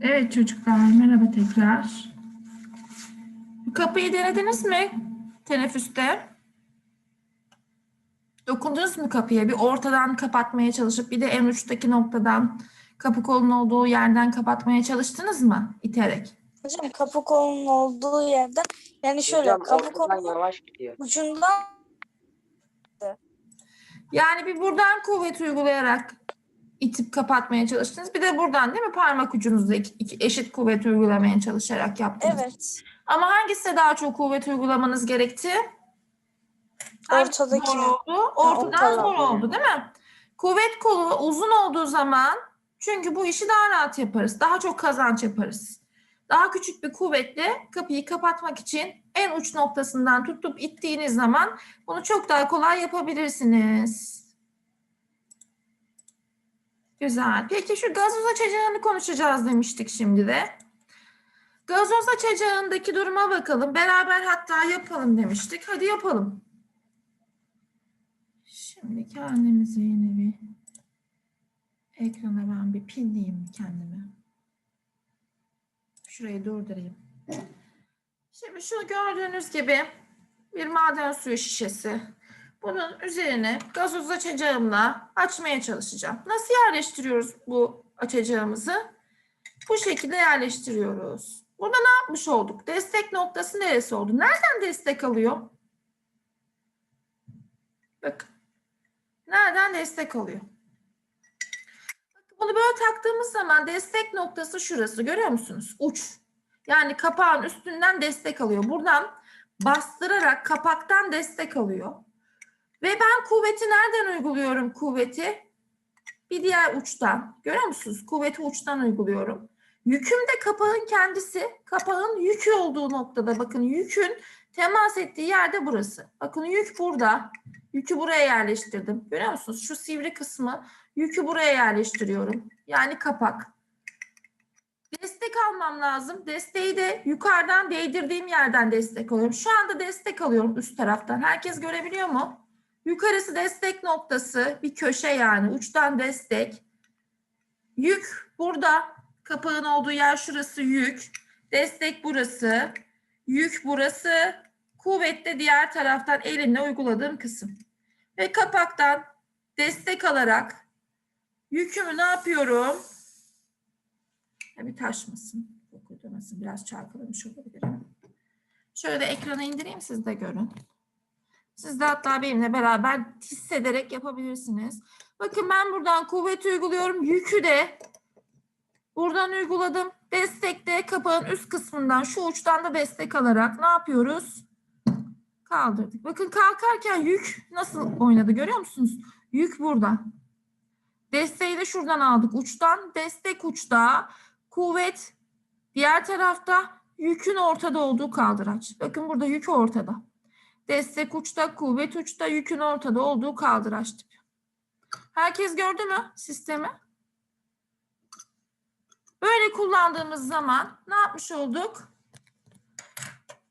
Evet çocuklar merhaba tekrar. Kapıyı denediniz mi teneffüste? Dokundunuz mu kapıya? Bir ortadan kapatmaya çalışıp bir de en uçtaki noktadan kapı kolunun olduğu yerden kapatmaya çalıştınız mı iterek? Hocam kapı kolunun olduğu yerden yani şöyle Hocam kapı ortadan kolunun yavaş gidiyor. ucundan Yani bir buradan kuvvet uygulayarak itip kapatmaya çalıştınız. Bir de buradan değil mi parmak ucunuzda iki, iki eşit kuvvet uygulamaya çalışarak yaptınız. evet Ama hangisine daha çok kuvvet uygulamanız gerekti? Hangisi Ortadaki. Zor oldu? Ortadan ortadan. zor oldu değil mi? Kuvvet kolu uzun olduğu zaman çünkü bu işi daha rahat yaparız. Daha çok kazanç yaparız. Daha küçük bir kuvvetle kapıyı kapatmak için en uç noktasından tutup ittiğiniz zaman bunu çok daha kolay yapabilirsiniz. Güzel. Peki şu gazoz açacağını konuşacağız demiştik şimdi de. Gazoz açacağındaki duruma bakalım. Beraber hatta yapalım demiştik. Hadi yapalım. Şimdi kendimize yine bir ekrana ben bir pinleyeyim kendimi. Şurayı durdurayım. Şimdi şu gördüğünüz gibi bir maden suyu şişesi. Bunun üzerine gazoz açacağımla açmaya çalışacağım. Nasıl yerleştiriyoruz bu açacağımızı? Bu şekilde yerleştiriyoruz. Burada ne yapmış olduk? Destek noktası neresi oldu? Nereden destek alıyor? Bakın. Nereden destek alıyor? Bunu böyle taktığımız zaman destek noktası şurası. Görüyor musunuz? Uç. Yani kapağın üstünden destek alıyor. Buradan bastırarak kapaktan destek alıyor. Ve ben kuvveti nereden uyguluyorum kuvveti? Bir diğer uçtan. Görüyor musunuz? Kuvveti uçtan uyguluyorum. Yüküm de kapağın kendisi. Kapağın yükü olduğu noktada. Bakın yükün temas ettiği yerde burası. Bakın yük burada. Yükü buraya yerleştirdim. Görüyor musunuz? Şu sivri kısmı yükü buraya yerleştiriyorum. Yani kapak. Destek almam lazım. Desteği de yukarıdan değdirdiğim yerden destek alıyorum. Şu anda destek alıyorum üst taraftan. Herkes görebiliyor mu? Yukarısı destek noktası. Bir köşe yani. Uçtan destek. Yük burada. Kapağın olduğu yer şurası yük. Destek burası. Yük burası. Kuvvet diğer taraftan elimle uyguladığım kısım. Ve kapaktan destek alarak yükümü ne yapıyorum? Ya bir taşmasın. Yok uydurmasın. Biraz çarpılamış olabilirim. Şöyle de ekrana indireyim siz de görün. Siz de hatta benimle beraber hissederek yapabilirsiniz. Bakın ben buradan kuvvet uyguluyorum. Yükü de buradan uyguladım. Destekte kapağın üst kısmından şu uçtan da destek alarak ne yapıyoruz? Kaldırdık. Bakın kalkarken yük nasıl oynadı görüyor musunuz? Yük burada. Desteği de şuradan aldık. Uçtan destek uçta. Kuvvet diğer tarafta yükün ortada olduğu kaldıraç. Bakın burada yük ortada. Destek uçta, kuvvet uçta, yükün ortada olduğu kaldıraç tipi. Herkes gördü mü sistemi? Böyle kullandığımız zaman ne yapmış olduk?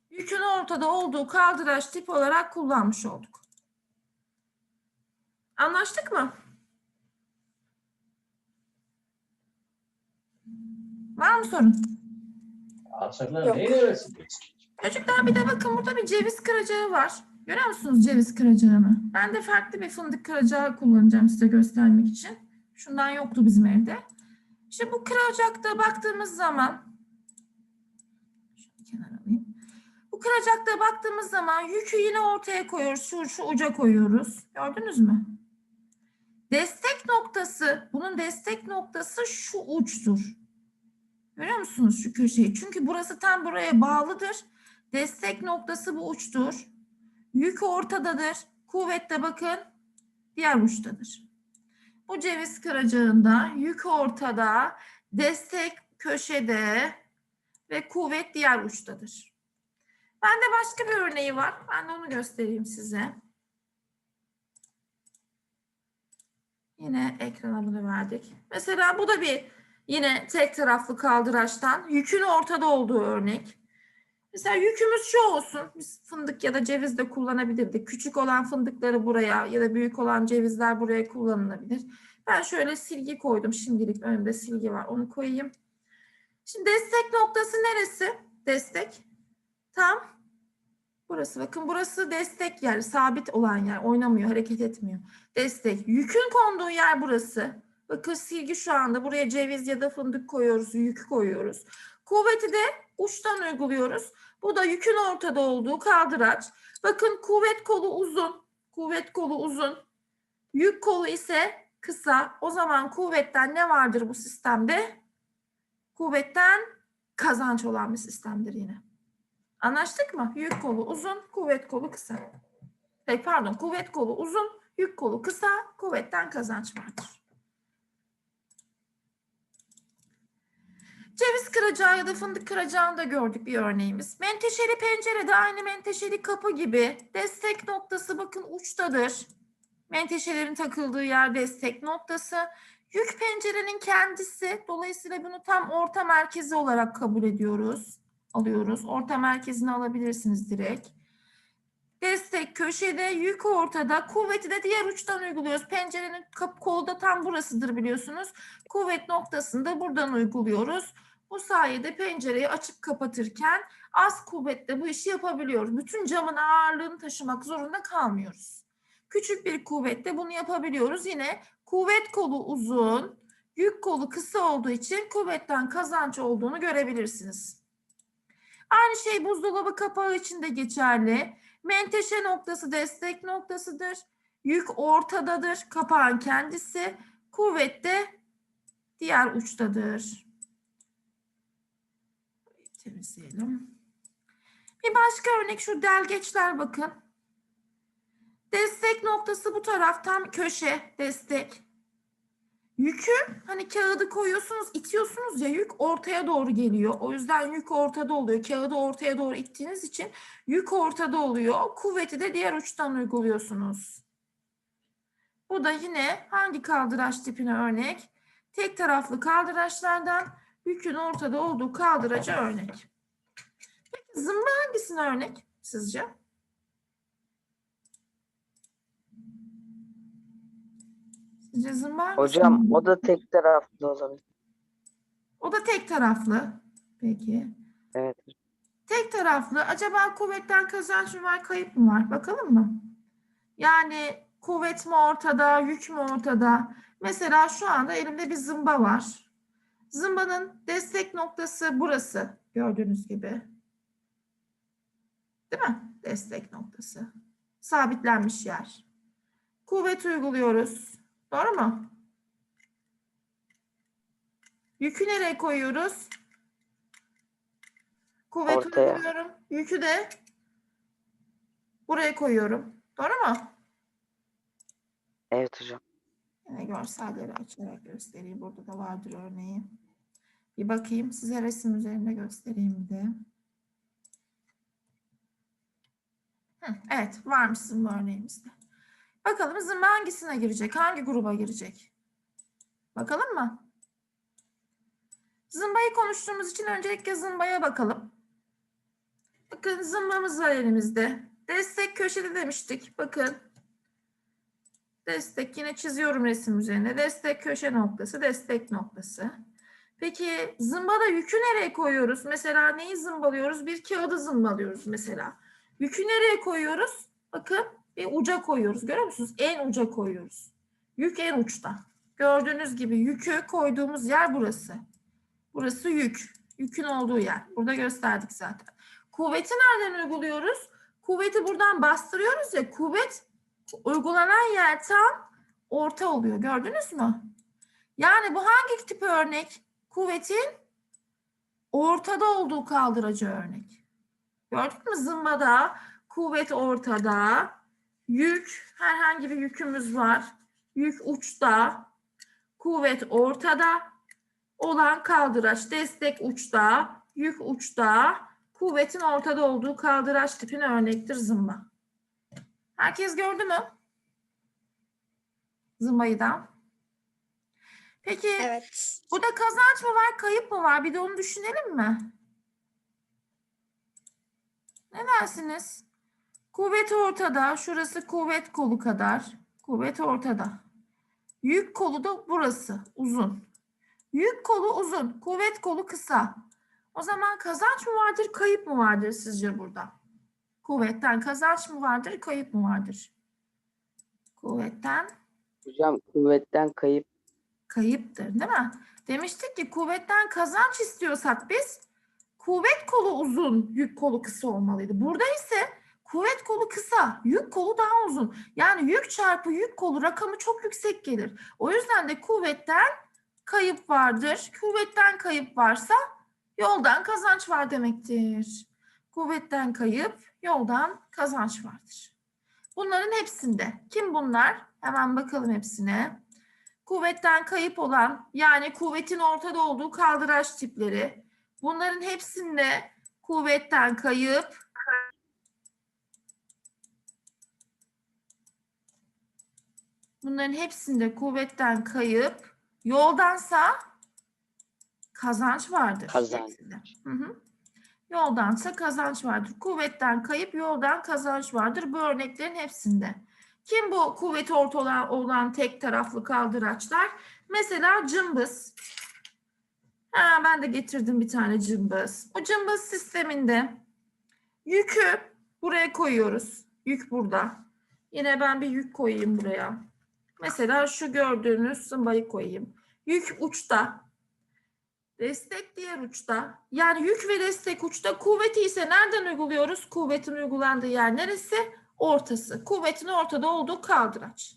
Yükün ortada olduğu kaldıraç tip olarak kullanmış olduk. Anlaştık mı? Var mı sorun? Alçaklar neyi öğretsin? Çocuklar bir de bakın burada bir ceviz kıracağı var. Görüyor musunuz ceviz kıracağını? Ben de farklı bir fındık kıracağı kullanacağım size göstermek için. Şundan yoktu bizim evde. Şimdi bu kıracakta baktığımız zaman kenara alayım. Bu kıracakta baktığımız zaman yükü yine ortaya koyuyoruz. Şu, şu uca koyuyoruz. Gördünüz mü? Destek noktası, bunun destek noktası şu uçtur. Görüyor musunuz şu köşeyi? Çünkü burası tam buraya bağlıdır. Destek noktası bu uçtur. Yük ortadadır. Kuvvet de bakın diğer uçtadır. Bu ceviz kıracağında yük ortada, destek köşede ve kuvvet diğer uçtadır. Bende başka bir örneği var. Ben de onu göstereyim size. Yine ekrana bunu verdik. Mesela bu da bir yine tek taraflı kaldıraçtan yükün ortada olduğu örnek. Mesela yükümüz şu olsun. Biz fındık ya da ceviz de kullanabilirdik. Küçük olan fındıkları buraya ya da büyük olan cevizler buraya kullanılabilir. Ben şöyle silgi koydum. Şimdilik önümde silgi var. Onu koyayım. Şimdi destek noktası neresi? Destek. Tam burası. Bakın burası destek yer. Sabit olan yer. Oynamıyor, hareket etmiyor. Destek. Yükün konduğu yer burası. Bakın silgi şu anda buraya ceviz ya da fındık koyuyoruz. Yük koyuyoruz. Kuvveti de uçtan uyguluyoruz. Bu da yükün ortada olduğu kaldıraç. Bakın kuvvet kolu uzun. Kuvvet kolu uzun. Yük kolu ise kısa. O zaman kuvvetten ne vardır bu sistemde? Kuvvetten kazanç olan bir sistemdir yine. Anlaştık mı? Yük kolu uzun, kuvvet kolu kısa. Pardon, kuvvet kolu uzun, yük kolu kısa, kuvvetten kazanç vardır. Ceviz kıracağı ya da fındık kıracağını da gördük bir örneğimiz. Menteşeli pencere de aynı menteşeli kapı gibi. Destek noktası bakın uçtadır. Menteşelerin takıldığı yer destek noktası. Yük pencerenin kendisi. Dolayısıyla bunu tam orta merkezi olarak kabul ediyoruz. Alıyoruz. Orta merkezini alabilirsiniz direkt. Destek köşede, yük ortada, kuvveti de diğer uçtan uyguluyoruz. Pencerenin kap kolu da tam burasıdır biliyorsunuz. Kuvvet noktasını da buradan uyguluyoruz. Bu sayede pencereyi açıp kapatırken az kuvvetle bu işi yapabiliyoruz. Bütün camın ağırlığını taşımak zorunda kalmıyoruz. Küçük bir kuvvetle bunu yapabiliyoruz. Yine kuvvet kolu uzun, yük kolu kısa olduğu için kuvvetten kazanç olduğunu görebilirsiniz. Aynı şey buzdolabı kapağı için de geçerli. Menteşe noktası destek noktasıdır. Yük ortadadır. Kapağın kendisi. Kuvvet de diğer uçtadır. Temizleyelim. Bir başka örnek şu delgeçler bakın. Destek noktası bu taraf tam köşe destek. Yükü hani kağıdı koyuyorsunuz, itiyorsunuz ya yük ortaya doğru geliyor. O yüzden yük ortada oluyor. Kağıdı ortaya doğru ittiğiniz için yük ortada oluyor. Kuvveti de diğer uçtan uyguluyorsunuz. Bu da yine hangi kaldıraç tipine örnek? Tek taraflı kaldıraçlardan yükün ortada olduğu kaldıraca örnek. Peki zımba hangisine örnek sizce? Sizce zımba hangisine Hocam o da tek taraflı olabilir. O da tek taraflı. Peki. Evet. Tek taraflı. Acaba kuvvetten kazanç mı var, kayıp mı var? Bakalım mı? Yani kuvvet mi ortada, yük mü ortada? Mesela şu anda elimde bir zımba var. Zımbanın destek noktası burası. Gördüğünüz gibi. Değil mi? Destek noktası. Sabitlenmiş yer. Kuvvet uyguluyoruz. Doğru mu? Yükü nereye koyuyoruz? Kuvvet Ortaya. uyguluyorum. Yükü de buraya koyuyorum. Doğru mu? Evet hocam. Yine görselleri açarak göstereyim. Burada da vardır örneği. Bir bakayım. Size resim üzerinde göstereyim bir de. Hı, evet. Varmış zımba örneğimizde. Bakalım zımba hangisine girecek? Hangi gruba girecek? Bakalım mı? Zımbayı konuştuğumuz için öncelikle zımbaya bakalım. Bakın zımbamız var elimizde. Destek köşede demiştik. Bakın. Destek yine çiziyorum resim üzerine. Destek köşe noktası, destek noktası. Peki zımbada yükü nereye koyuyoruz? Mesela neyi zımbalıyoruz? Bir kağıdı zımbalıyoruz mesela. Yükü nereye koyuyoruz? Bakın bir uca koyuyoruz. Görüyor musunuz? En uca koyuyoruz. Yük en uçta. Gördüğünüz gibi yükü koyduğumuz yer burası. Burası yük. Yükün olduğu yer. Burada gösterdik zaten. Kuvveti nereden uyguluyoruz? Kuvveti buradan bastırıyoruz ya. Kuvvet uygulanan yer tam orta oluyor. Gördünüz mü? Yani bu hangi tip örnek? Kuvvetin ortada olduğu kaldırıcı örnek. Gördük mü zımbada kuvvet ortada, yük herhangi bir yükümüz var. Yük uçta, kuvvet ortada olan kaldıraç, destek uçta, yük uçta, kuvvetin ortada olduğu kaldıraç tipine örnektir zımba. Herkes gördü mü? Zımbayı da. Peki Evet. burada kazanç mı var, kayıp mı var? Bir de onu düşünelim mi? Ne dersiniz? Kuvvet ortada. Şurası kuvvet kolu kadar. Kuvvet ortada. Yük kolu da burası. Uzun. Yük kolu uzun, kuvvet kolu kısa. O zaman kazanç mı vardır, kayıp mı vardır sizce burada? Kuvvetten kazanç mı vardır, kayıp mı vardır? Kuvvetten Hocam kuvvetten kayıp kayıptır, değil mi? Demiştik ki kuvvetten kazanç istiyorsak biz kuvvet kolu uzun, yük kolu kısa olmalıydı. Burada ise kuvvet kolu kısa, yük kolu daha uzun. Yani yük çarpı yük kolu rakamı çok yüksek gelir. O yüzden de kuvvetten kayıp vardır. Kuvvetten kayıp varsa yoldan kazanç var demektir. Kuvvetten kayıp, yoldan kazanç vardır. Bunların hepsinde. Kim bunlar? Hemen bakalım hepsine. Kuvvetten kayıp olan yani kuvvetin ortada olduğu kaldıraç tipleri. Bunların hepsinde kuvvetten kayıp Bunların hepsinde kuvvetten kayıp yoldansa kazanç vardır. Kazanç. Hı hı. Yoldansa kazanç vardır. Kuvvetten kayıp yoldan kazanç vardır. Bu örneklerin hepsinde. Kim bu kuvveti orta olan, olan tek taraflı kaldıraçlar? Mesela cımbız. Ha, ben de getirdim bir tane cımbız. O cımbız sisteminde yükü buraya koyuyoruz. Yük burada. Yine ben bir yük koyayım buraya. Mesela şu gördüğünüz zımbayı koyayım. Yük uçta. Destek diğer uçta. Yani yük ve destek uçta. Kuvveti ise nereden uyguluyoruz? Kuvvetin uygulandığı yer neresi? Ortası. Kuvvetin ortada olduğu kaldıraç.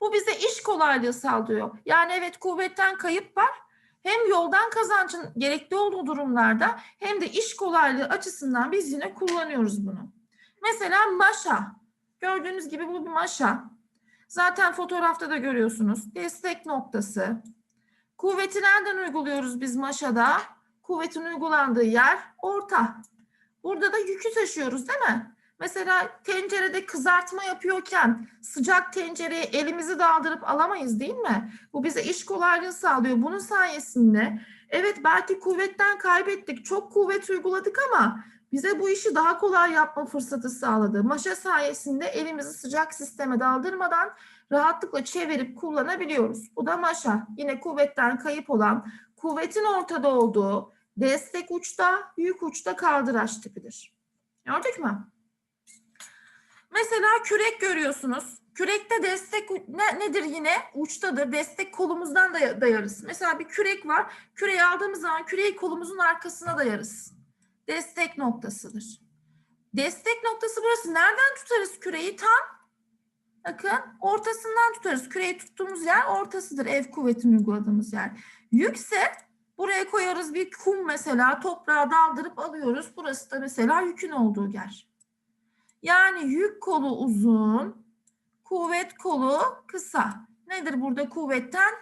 Bu bize iş kolaylığı sağlıyor. Yani evet kuvvetten kayıp var. Hem yoldan kazancın gerekli olduğu durumlarda hem de iş kolaylığı açısından biz yine kullanıyoruz bunu. Mesela maşa. Gördüğünüz gibi bu bir maşa. Zaten fotoğrafta da görüyorsunuz. Destek noktası. Kuvveti nereden uyguluyoruz biz maşada? Kuvvetin uygulandığı yer orta. Burada da yükü taşıyoruz değil mi? Mesela tencerede kızartma yapıyorken sıcak tencereye elimizi daldırıp alamayız değil mi? Bu bize iş kolaylığı sağlıyor. Bunun sayesinde evet belki kuvvetten kaybettik, çok kuvvet uyguladık ama bize bu işi daha kolay yapma fırsatı sağladı. Maşa sayesinde elimizi sıcak sisteme daldırmadan rahatlıkla çevirip kullanabiliyoruz. Bu da maşa. Yine kuvvetten kayıp olan, kuvvetin ortada olduğu, destek uçta, yük uçta kaldıraç tipidir. Gördük mü? Mesela kürek görüyorsunuz. Kürekte destek ne, nedir yine? Uçtadır. Destek kolumuzdan da dayarız. Mesela bir kürek var. Küreği aldığımız zaman küreği kolumuzun arkasına dayarız. Destek noktasıdır. Destek noktası burası. Nereden tutarız küreği? Tam bakın ortasından tutarız. Küreği tuttuğumuz yer ortasıdır. Ev kuvvetini uyguladığımız yer. Yükse buraya koyarız bir kum mesela. Toprağa daldırıp alıyoruz. Burası da mesela yükün olduğu yer. Yani yük kolu uzun, kuvvet kolu kısa. Nedir burada kuvvetten?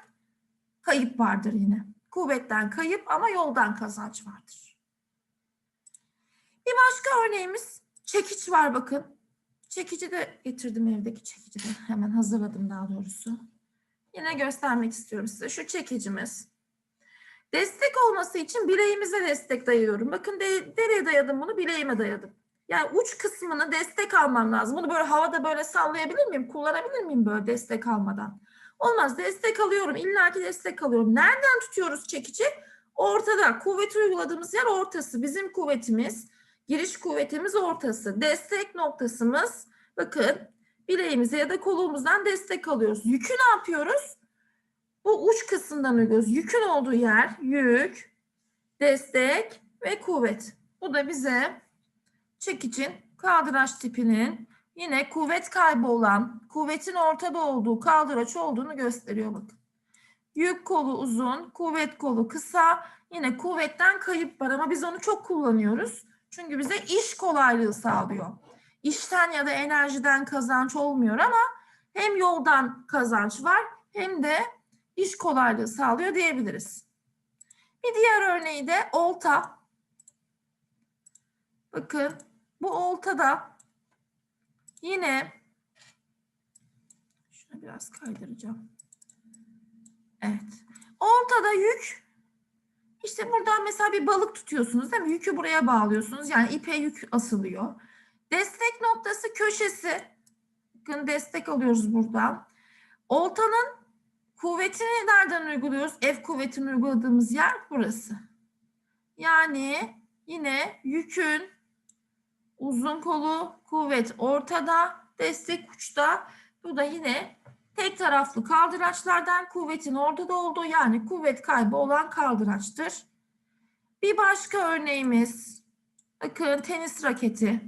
Kayıp vardır yine. Kuvvetten kayıp ama yoldan kazanç vardır. Bir başka örneğimiz çekiç var bakın. Çekici de getirdim evdeki çekici de. Hemen hazırladım daha doğrusu. Yine göstermek istiyorum size. Şu çekicimiz. Destek olması için bileğimize destek dayıyorum. Bakın de, nereye dayadım bunu? Bileğime dayadım. Yani uç kısmını destek almam lazım. Bunu böyle havada böyle sallayabilir miyim? Kullanabilir miyim böyle destek almadan? Olmaz. Destek alıyorum. İlla ki destek alıyorum. Nereden tutuyoruz çekici? Ortada. Kuvvet uyguladığımız yer ortası. Bizim kuvvetimiz, giriş kuvvetimiz ortası. Destek noktasımız bakın bileğimize ya da kolumuzdan destek alıyoruz. Yükü ne yapıyoruz? Bu uç kısımdan uyguluyoruz. Yükün olduğu yer yük, destek ve kuvvet. Bu da bize çekicin kaldıraç tipinin yine kuvvet kaybı olan, kuvvetin ortada olduğu kaldıraç olduğunu gösteriyor bakın. Yük kolu uzun, kuvvet kolu kısa. Yine kuvvetten kayıp var ama biz onu çok kullanıyoruz. Çünkü bize iş kolaylığı sağlıyor. İşten ya da enerjiden kazanç olmuyor ama hem yoldan kazanç var hem de iş kolaylığı sağlıyor diyebiliriz. Bir diğer örneği de olta. Bakın bu oltada yine şunu biraz kaydıracağım. Evet. Oltada yük işte buradan mesela bir balık tutuyorsunuz değil mi? Yükü buraya bağlıyorsunuz. Yani ipe yük asılıyor. Destek noktası köşesi. Bakın destek alıyoruz buradan. Oltanın Kuvvetini nereden uyguluyoruz? F kuvvetini uyguladığımız yer burası. Yani yine yükün uzun kolu kuvvet ortada, destek uçta. Bu da yine tek taraflı kaldıraçlardan kuvvetin ortada olduğu yani kuvvet kaybı olan kaldıraçtır. Bir başka örneğimiz bakın tenis raketi.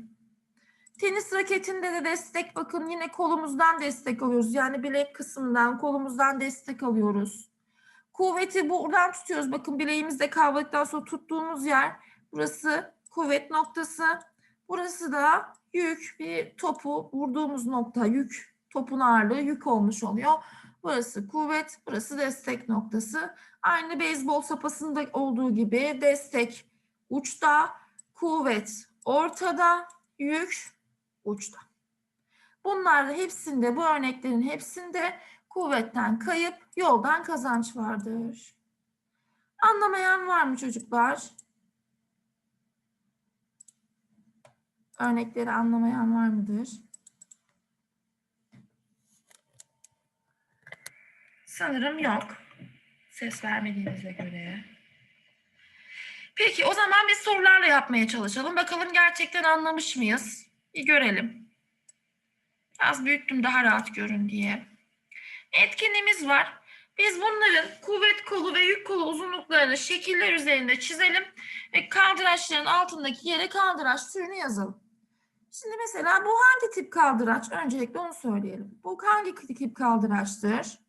Tenis raketinde de destek bakın yine kolumuzdan destek alıyoruz. Yani bilek kısmından kolumuzdan destek alıyoruz. Kuvveti buradan tutuyoruz. Bakın bileğimizde kavradıktan sonra tuttuğumuz yer burası kuvvet noktası. Burası da yük bir topu vurduğumuz nokta yük topun ağırlığı yük olmuş oluyor. Burası kuvvet, burası destek noktası. Aynı beyzbol sapasında olduğu gibi destek uçta, kuvvet ortada, yük uçta. Bunlar hepsinde, bu örneklerin hepsinde kuvvetten kayıp, yoldan kazanç vardır. Anlamayan var mı çocuklar? Örnekleri anlamayan var mıdır? Sanırım yok. Ses vermediğinize göre. Peki o zaman biz sorularla yapmaya çalışalım. Bakalım gerçekten anlamış mıyız? Bir görelim. Biraz büyüttüm daha rahat görün diye. Etkinliğimiz var. Biz bunların kuvvet kolu ve yük kolu uzunluklarını şekiller üzerinde çizelim ve kaldıraçların altındaki yere kaldıraç türünü yazalım. Şimdi mesela bu hangi tip kaldıraç? Öncelikle onu söyleyelim. Bu hangi tip kaldıraçtır?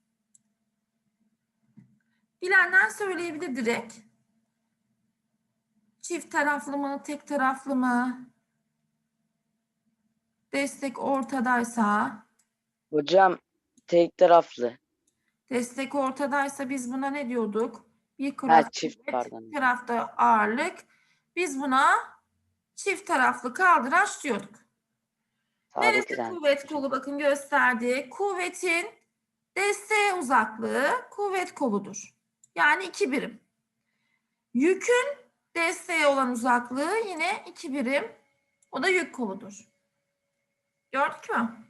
Bilenler söyleyebilir direkt. Çift taraflı mı, tek taraflı mı? Destek ortadaysa, Hocam tek taraflı. destek ortadaysa biz buna ne diyorduk? Bir Ha taraf çift kuvvet, pardon. bir tarafta ağırlık. Biz buna çift taraflı kaldıraç diyorduk. Neresi Sağdakinden. kuvvet kolu bakın gösterdi. Kuvvetin desteğe uzaklığı kuvvet koludur. Yani iki birim. Yükün desteğe olan uzaklığı yine iki birim. O da yük koludur. Gördük mü?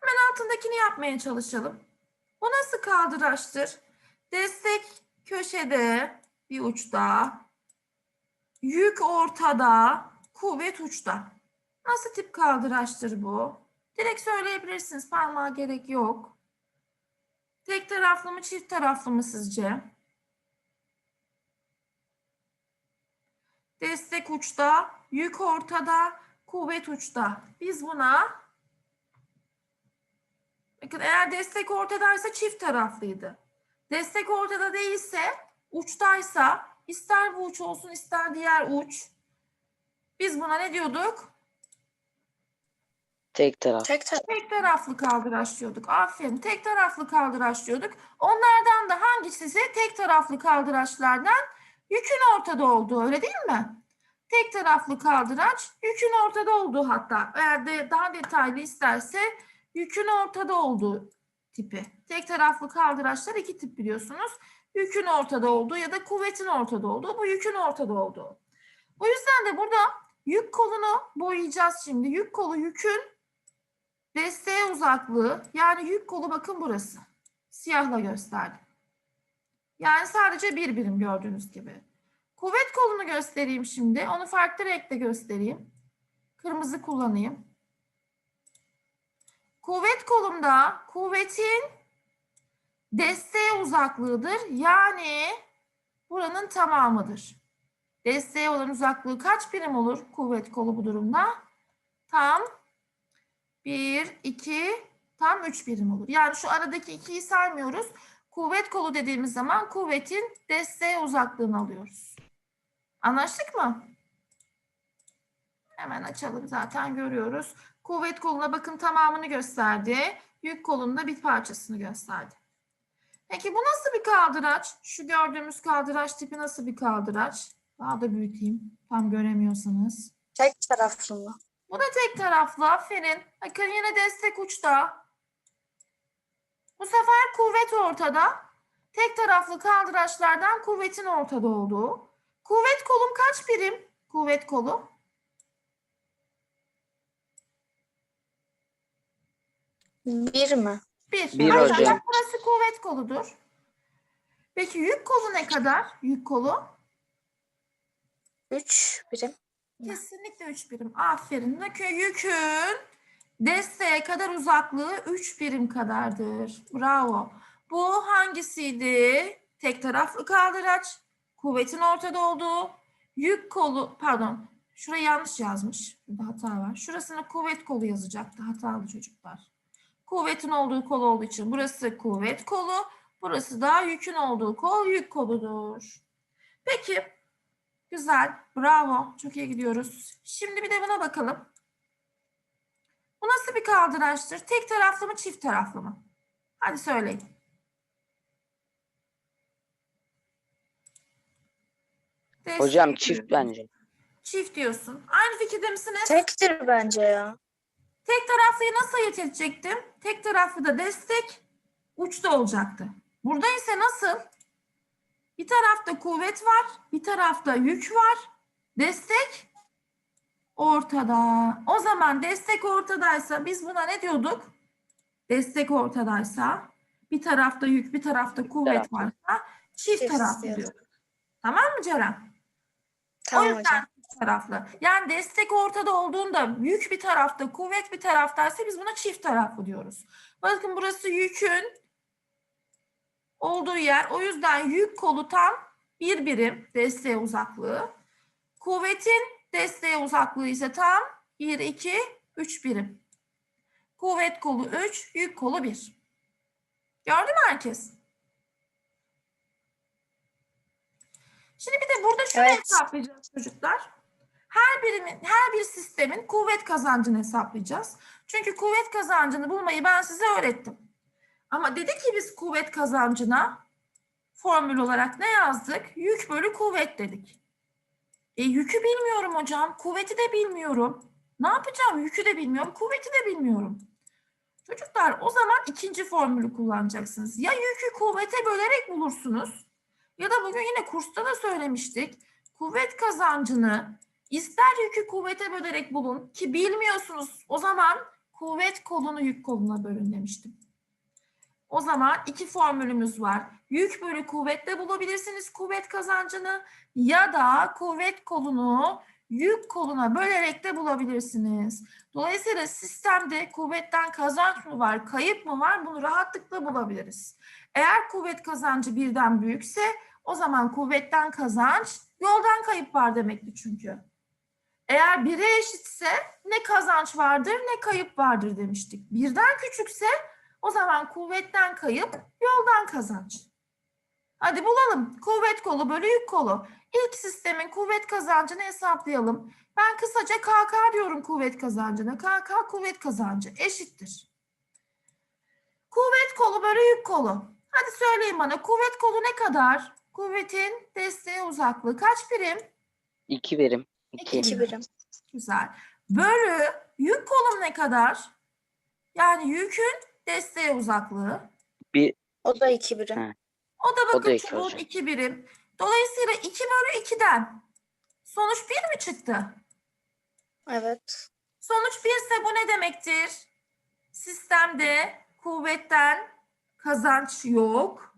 Hemen altındakini yapmaya çalışalım. Bu nasıl kaldıraçtır? Destek köşede bir uçta. Yük ortada. Kuvvet uçta. Nasıl tip kaldıraçtır bu? Direkt söyleyebilirsiniz. Parmağa gerek yok. Tek taraflı mı çift taraflı mı sizce? Destek uçta, yük ortada, kuvvet uçta. Biz buna bakın eğer destek ortadaysa çift taraflıydı. Destek ortada değilse, uçtaysa ister bu uç olsun ister diğer uç. Biz buna ne diyorduk? Tek taraf. Tek taraf. Tek taraflı kaldıraç diyorduk. Aferin. Tek taraflı kaldıraç diyorduk. Onlardan da hangisi ise tek taraflı kaldıraçlardan yükün ortada olduğu öyle değil mi? Tek taraflı kaldıraç yükün ortada olduğu hatta eğer de daha detaylı isterse yükün ortada olduğu tipi. Tek taraflı kaldıraçlar iki tip biliyorsunuz. Yükün ortada olduğu ya da kuvvetin ortada olduğu. Bu yükün ortada olduğu. O yüzden de burada yük kolunu boyayacağız şimdi. Yük kolu yükün Desteğe uzaklığı yani yük kolu bakın burası. Siyahla gösterdim. Yani sadece bir birim gördüğünüz gibi. Kuvvet kolunu göstereyim şimdi. Onu farklı renkte göstereyim. Kırmızı kullanayım. Kuvvet kolumda kuvvetin desteğe uzaklığıdır. Yani buranın tamamıdır. Desteğe olan uzaklığı kaç birim olur kuvvet kolu bu durumda? Tam 1, 2, tam 3 birim olur. Yani şu aradaki 2'yi saymıyoruz. Kuvvet kolu dediğimiz zaman kuvvetin desteğe uzaklığını alıyoruz. Anlaştık mı? Hemen açalım zaten görüyoruz. Kuvvet koluna bakın tamamını gösterdi. Yük kolunda bir parçasını gösterdi. Peki bu nasıl bir kaldıraç? Şu gördüğümüz kaldıraç tipi nasıl bir kaldıraç? Daha da büyüteyim. Tam göremiyorsanız. Tek taraflı mı? Bu da tek taraflı. Aferin. Bakın yine destek uçta. Bu sefer kuvvet ortada. Tek taraflı kaldıraçlardan kuvvetin ortada olduğu. Kuvvet kolum kaç birim? Kuvvet kolu. Bir mi? 1. Bir Ancak hocam. burası kuvvet koludur. Peki yük kolu ne kadar? Yük kolu? 3 birim. Kesinlikle 3 birim. Aferin. Yükü- Yükün desteğe kadar uzaklığı 3 birim kadardır. Bravo. Bu hangisiydi? Tek taraflı kaldıraç. Kuvvetin ortada olduğu. Yük kolu, pardon. Şurayı yanlış yazmış. Burada hata var. Şurasına kuvvet kolu yazacaktı. Hatalı çocuklar. Kuvvetin olduğu kol olduğu için burası kuvvet kolu. Burası da yükün olduğu kol yük koludur. Peki. Güzel. Bravo. Çok iyi gidiyoruz. Şimdi bir de buna bakalım. Bu nasıl bir kaldıraçtır? Tek taraflı mı, çift taraflı mı? Hadi söyleyin. Hocam Destek çift bence. Çift diyorsun. Aynı fikirde misiniz? Tektir bence ya. Tek taraflıyı nasıl ayırt edecektim? Tek taraflı da destek uçta olacaktı. Burada ise nasıl? Bir tarafta kuvvet var, bir tarafta yük var. Destek ortada. O zaman destek ortadaysa biz buna ne diyorduk? Destek ortadaysa bir tarafta yük, bir tarafta kuvvet taraflı. varsa çift Çift taraflı diyorduk. Tamam mı Ceren? Tamam o yüzden hocam. çift taraflı. Yani destek ortada olduğunda yük bir tarafta, kuvvet bir taraftaysa biz buna çift taraflı diyoruz. Bakın burası yükün olduğu yer. O yüzden yük kolu tam bir birim desteğe uzaklığı. Kuvvetin desteğe uzaklığı ise tam 1, 2, 3 birim. Kuvvet kolu 3, yük kolu 1. Gördü mü herkes? Şimdi bir de burada şunu Evet. hesaplayacağız çocuklar. Her birimin, her bir sistemin kuvvet kazancını hesaplayacağız. Çünkü kuvvet kazancını bulmayı ben size öğrettim. Ama dedi ki biz kuvvet kazancına formül olarak ne yazdık? Yük bölü kuvvet dedik. E yükü bilmiyorum hocam, kuvveti de bilmiyorum. Ne yapacağım? Yükü de bilmiyorum, kuvveti de bilmiyorum. Çocuklar o zaman ikinci formülü kullanacaksınız. Ya yükü kuvvete bölerek bulursunuz ya da bugün yine kursta da söylemiştik. Kuvvet kazancını ister yükü kuvvete bölerek bulun ki bilmiyorsunuz o zaman kuvvet kolunu yük koluna bölün demiştim. O zaman iki formülümüz var. Yük bölü kuvvetle bulabilirsiniz kuvvet kazancını ya da kuvvet kolunu yük koluna bölerek de bulabilirsiniz. Dolayısıyla sistemde kuvvetten kazanç mı var, kayıp mı var bunu rahatlıkla bulabiliriz. Eğer kuvvet kazancı birden büyükse o zaman kuvvetten kazanç, yoldan kayıp var demekti çünkü. Eğer bire eşitse ne kazanç vardır ne kayıp vardır demiştik. Birden küçükse o zaman kuvvetten kayıp, yoldan kazanç. Hadi bulalım. Kuvvet kolu bölü yük kolu. İlk sistemin kuvvet kazancını hesaplayalım. Ben kısaca KK diyorum kuvvet kazancına. KK kuvvet kazancı eşittir. Kuvvet kolu bölü yük kolu. Hadi söyleyin bana kuvvet kolu ne kadar? Kuvvetin desteğe uzaklığı kaç birim? İki birim. İki. İki. 2 birim. Güzel. Bölü yük kolum ne kadar? Yani yükün desteğe uzaklığı. O da 2 birim. Ha. O da O bakın da iki çubuğun olacak. 2 birim. Dolayısıyla 2 bölü 2'den sonuç 1 mi çıktı? Evet. Sonuç 1 ise bu ne demektir? Sistemde kuvvetten kazanç yok,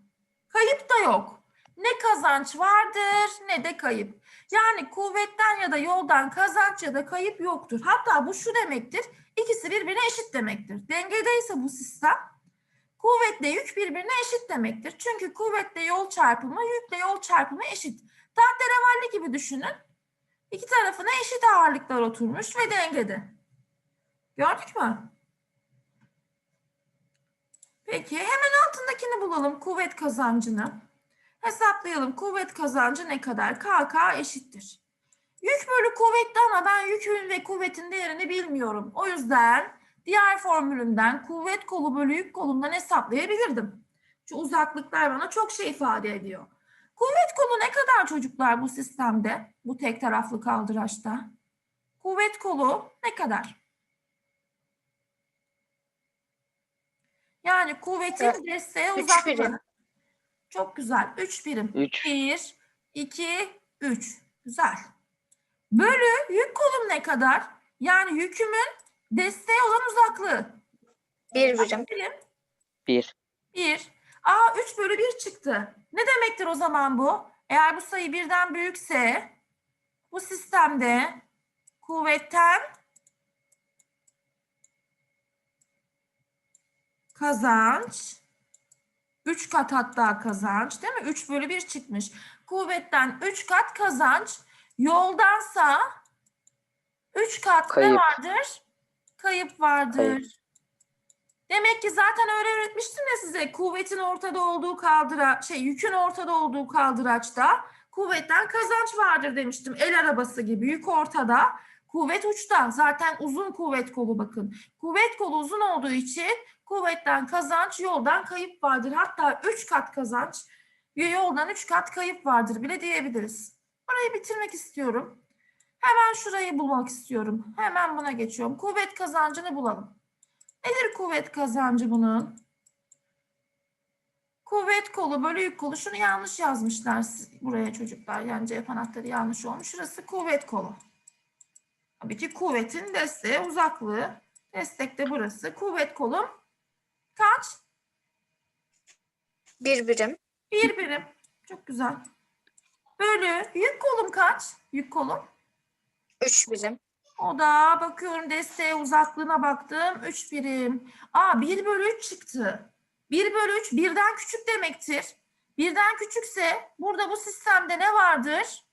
kayıp da yok. Ne kazanç vardır ne de kayıp. Yani kuvvetten ya da yoldan kazanç ya da kayıp yoktur. Hatta bu şu demektir, ikisi birbirine eşit demektir. Dengedeyse bu sistem, kuvvetle yük birbirine eşit demektir. Çünkü kuvvetle yol çarpımı, yükle yol çarpımı eşit. Tahterevalli gibi düşünün. İki tarafına eşit ağırlıklar oturmuş ve dengede. Gördük mü? Peki hemen altındakini bulalım kuvvet kazancını. Hesaplayalım kuvvet kazancı ne kadar? KK eşittir. Yük bölü kuvvetli ama ben yükün ve kuvvetin değerini bilmiyorum. O yüzden diğer formülümden kuvvet kolu bölü yük kolundan hesaplayabilirdim. Şu uzaklıklar bana çok şey ifade ediyor. Kuvvet kolu ne kadar çocuklar bu sistemde? Bu tek taraflı kaldıraçta. Kuvvet kolu ne kadar? Yani kuvvetin Evet. desteğe uzaklığı. birim. Çok güzel. 3 birim. Üç. 1, 2, 3. Güzel. Bölü yük kolum ne kadar? Yani yükümün desteğe olan uzaklığı. 1 birim. Birim. 1. 1. Aa 3 bölü 1 çıktı. Ne demektir o zaman bu? Eğer bu sayı birden büyükse bu sistemde kuvvetten kazanç 3 kat hatta kazanç değil mi? 3 bölü 1 çıkmış. Kuvvetten 3 kat kazanç yoldansa 3 kat ne Kayıp. vardır? Kayıp vardır. Kayıp. Demek ki zaten öyle öğretmiştim ya size. Kuvvetin ortada olduğu kaldıra şey yükün ortada olduğu kaldıraçta kuvvetten kazanç vardır demiştim. El arabası gibi yük ortada, kuvvet uçta. Zaten uzun kuvvet kolu bakın. Kuvvet kolu uzun olduğu için kuvvetten kazanç, yoldan kayıp vardır. Hatta 3 kat kazanç, yoldan 3 kat kayıp vardır bile diyebiliriz. Burayı bitirmek istiyorum. Hemen şurayı bulmak istiyorum. Hemen buna geçiyorum. Kuvvet kazancını bulalım. Nedir kuvvet kazancı bunun? Kuvvet kolu bölü yük kolu. Şunu yanlış yazmışlar buraya çocuklar. Yani cevap anahtarı yanlış olmuş. Şurası kuvvet kolu. Tabii ki kuvvetin desteğe uzaklığı. Destek de burası. Kuvvet kolum kaç? Bir birim. Bir birim. Çok güzel. Bölü yük kolum kaç? Yük kolum. Üç birim. O da bakıyorum desteğe uzaklığına baktım. 3 birim. Aa 1 bölü 3 çıktı. 1 bölü 3 birden küçük demektir. Birden küçükse burada bu sistemde ne vardır?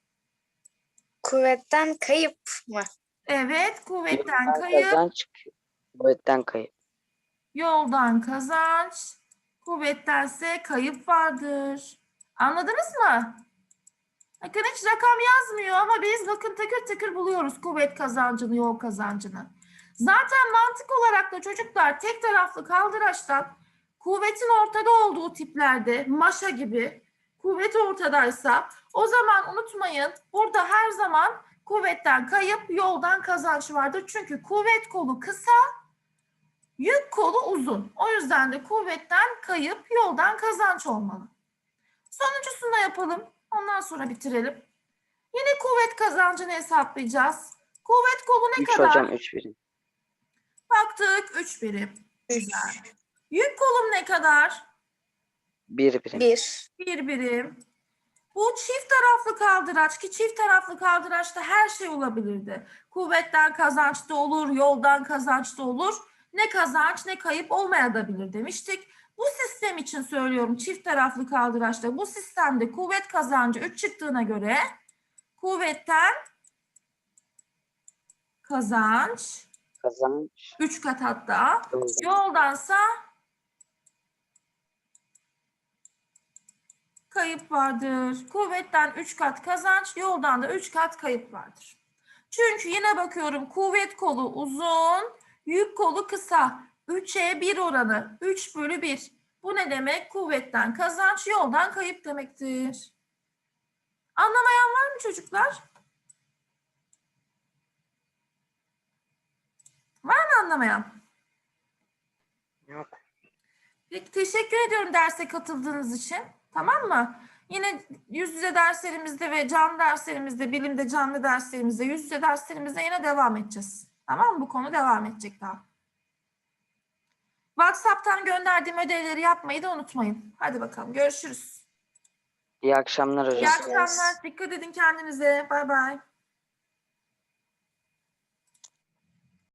Kuvvetten kayıp mı? Evet kuvvetten Yoldan kayıp, Kazanç. Kuvvetten kayıp. yoldan kazanç, kuvvettense kayıp vardır. Anladınız mı? Bakın hiç rakam yazmıyor ama biz bakın takır takır buluyoruz kuvvet kazancını, yol kazancını. Zaten mantık olarak da çocuklar tek taraflı kaldıraçtan kuvvetin ortada olduğu tiplerde maşa gibi kuvvet ortadaysa o zaman unutmayın burada her zaman kuvvetten kayıp yoldan kazanç vardır. Çünkü kuvvet kolu kısa yük kolu uzun. O yüzden de kuvvetten kayıp yoldan kazanç olmalı. Sonuncusunu da yapalım. Ondan sonra bitirelim. Yine kuvvet kazancını hesaplayacağız. Kuvvet kolu ne 3 kadar? hocam 3 birim. Baktık 3 birim. Güzel. Yük kolum ne kadar? 1 birim. Bir. Bir birim. Bu çift taraflı kaldıraç ki çift taraflı kaldıraçta her şey olabilirdi. Kuvvetten kazanç da olur, yoldan kazanç da olur. Ne kazanç ne kayıp olmayabilir demiştik. Bu sistem için söylüyorum çift taraflı kaldıraçta bu sistemde kuvvet kazancı 3 çıktığına göre kuvvetten kazanç Kazanç. 3 kat hatta Yoldan. Yoldansa kayıp vardır. Kuvvetten 3 kat kazanç, yoldan da 3 kat kayıp vardır. Çünkü yine bakıyorum kuvvet kolu uzun, yük kolu kısa. 3'e 1 oranı 3 bölü 1. Bu ne demek? Kuvvetten kazanç, yoldan kayıp demektir. Anlamayan var mı çocuklar? Var mı anlamayan? Yok. Peki teşekkür ediyorum derse katıldığınız için. Tamam mı? Yine yüz yüze derslerimizde ve canlı derslerimizde, bilimde canlı derslerimizde, yüz yüze derslerimizde yine devam edeceğiz. Tamam mı? Bu konu devam edecek daha. WhatsApp'tan gönderdiğim ödevleri yapmayı da unutmayın. Hadi bakalım görüşürüz. İyi akşamlar hocam. İyi akşamlar. Dikkat edin kendinize. Bay bay.